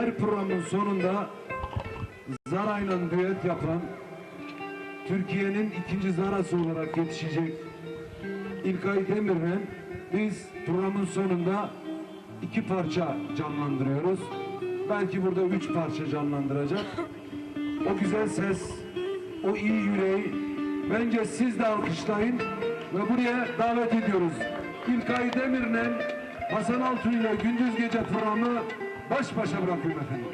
her programın sonunda Zara'yla düet yapan Türkiye'nin ikinci Zara'sı olarak yetişecek İlkay Demir'le biz programın sonunda iki parça canlandırıyoruz. Belki burada üç parça canlandıracak. O güzel ses, o iyi yüreği bence siz de alkışlayın ve buraya davet ediyoruz. İlkay Demir'le Hasan Altun ile Gündüz Gece programı baş başa bırakıyorum efendim.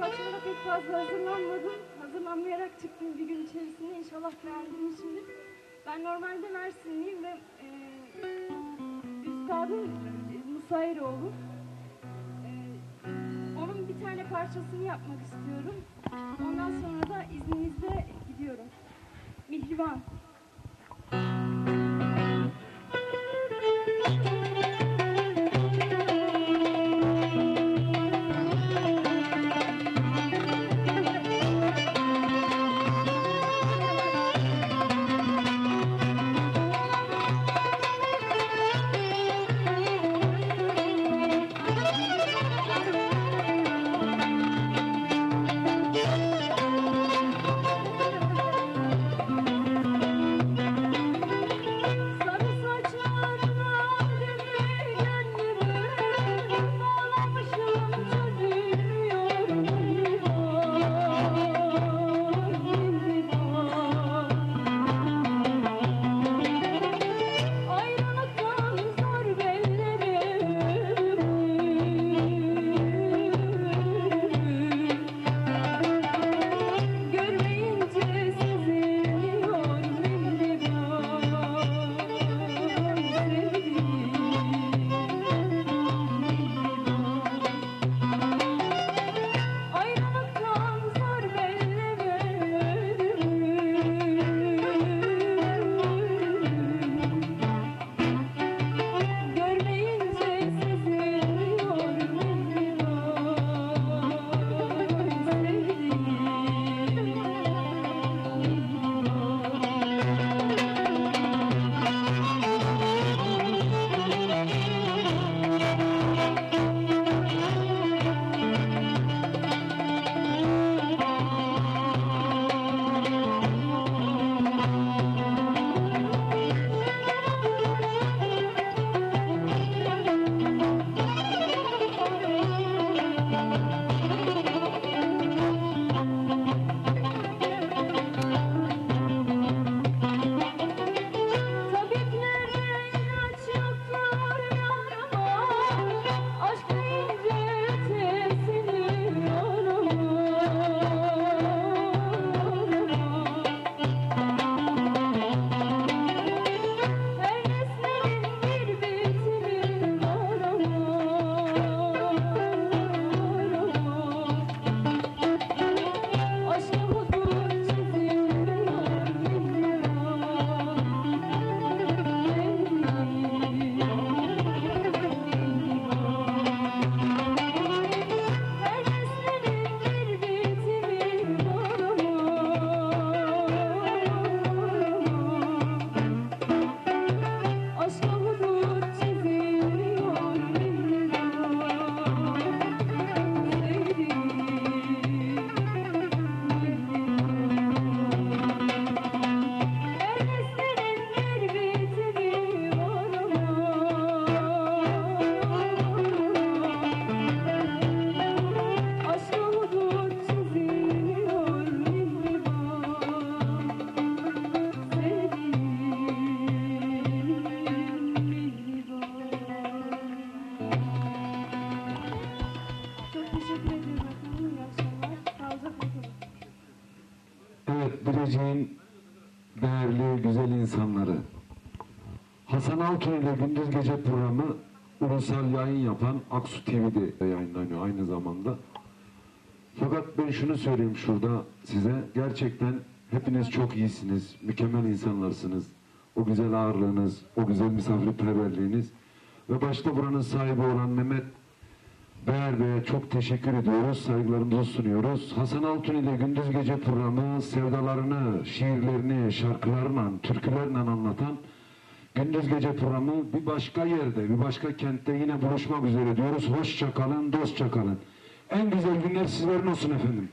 Parçalara pek fazla hazırlanmadım. Hazırlanmayarak çıktım bir gün içerisinde. İnşallah beğenmişsinizdir. Ben normalde Mersinliyim ve e, üstadım e, Musa Eroğlu. E, onun bir tane parçasını yapmak istiyorum. Ondan sonra da izninizle gidiyorum. Mihriban. İnsanları. Hasan Altun ile Gündüz Gece programı ulusal yayın yapan Aksu TV'de yayınlanıyor aynı zamanda. Fakat ben şunu söyleyeyim şurada size. Gerçekten hepiniz çok iyisiniz, mükemmel insanlarsınız. O güzel ağırlığınız, o güzel misafirperverliğiniz ve başta buranın sahibi olan Mehmet Beğer Bey'e çok teşekkür ediyoruz, saygılarımızı sunuyoruz. Hasan Altun ile Gündüz Gece programı sevdalarını, şiirlerini, şarkılarla, türkülerle anlatan Gündüz Gece programı bir başka yerde, bir başka kentte yine buluşmak üzere diyoruz. Hoşça kalın, dostça kalın. En güzel günler sizlerin olsun efendim.